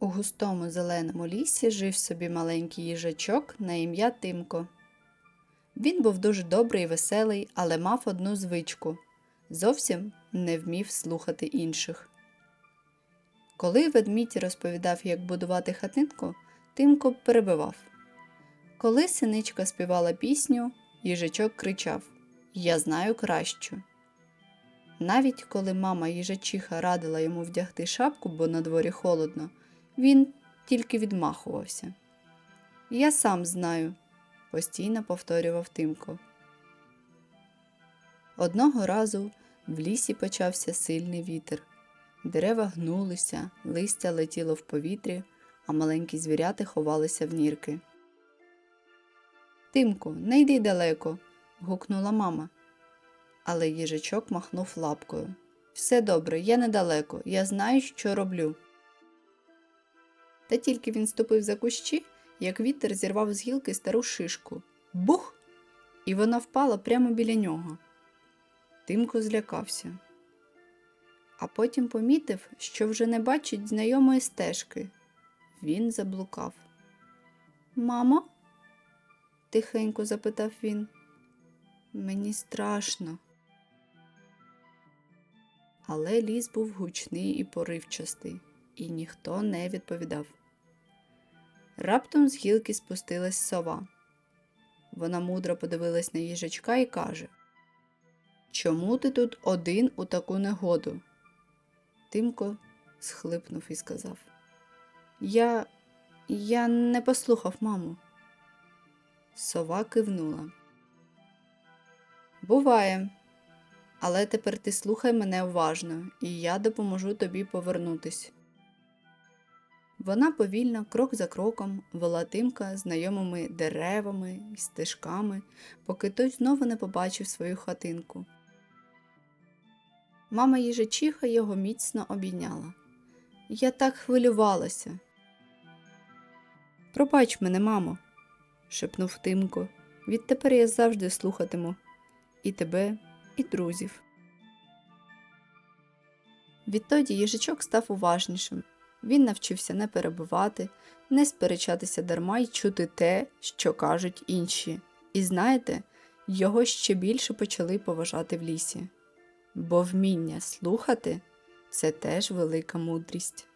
У густому зеленому лісі жив собі маленький їжачок на ім'я Тимко. Він був дуже добрий і веселий, але мав одну звичку зовсім не вмів слухати інших. Коли ведмідь розповідав, як будувати хатинку, Тимко перебивав. Коли синичка співала пісню, їжачок кричав Я знаю кращу. Навіть коли мама їжачиха радила йому вдягти шапку, бо на дворі холодно, він тільки відмахувався. Я сам знаю, постійно повторював Тимко. Одного разу в лісі почався сильний вітер. Дерева гнулися, листя летіло в повітрі, а маленькі звіряти ховалися в нірки. Тимку, не йди далеко. гукнула мама. Але їжачок махнув лапкою. Все добре, я недалеко, я знаю, що роблю. Та тільки він ступив за кущі, як вітер зірвав з гілки стару шишку. Бух! І вона впала прямо біля нього. Тимко злякався. А потім помітив, що вже не бачить знайомої стежки. Він заблукав. Мамо? тихенько запитав він. Мені страшно. Але ліс був гучний і поривчастий, і ніхто не відповідав. Раптом з гілки спустилась сова. Вона мудро подивилась на їжачка і каже Чому ти тут один у таку негоду? Тимко схлипнув і сказав Я. я не послухав маму. Сова кивнула. Буває. Але тепер ти слухай мене уважно, і я допоможу тобі повернутись. Вона повільно, крок за кроком, вела тимка знайомими деревами і стежками, поки той знову не побачив свою хатинку. Мама їжачиха його міцно обійняла. Я так хвилювалася. Пробач мене, мамо, шепнув Тимко. Відтепер я завжди слухатиму і тебе, і друзів. Відтоді їжачок став уважнішим. Він навчився не перебувати, не сперечатися дарма й чути те, що кажуть інші. І знаєте, його ще більше почали поважати в лісі. Бо вміння слухати це теж велика мудрість.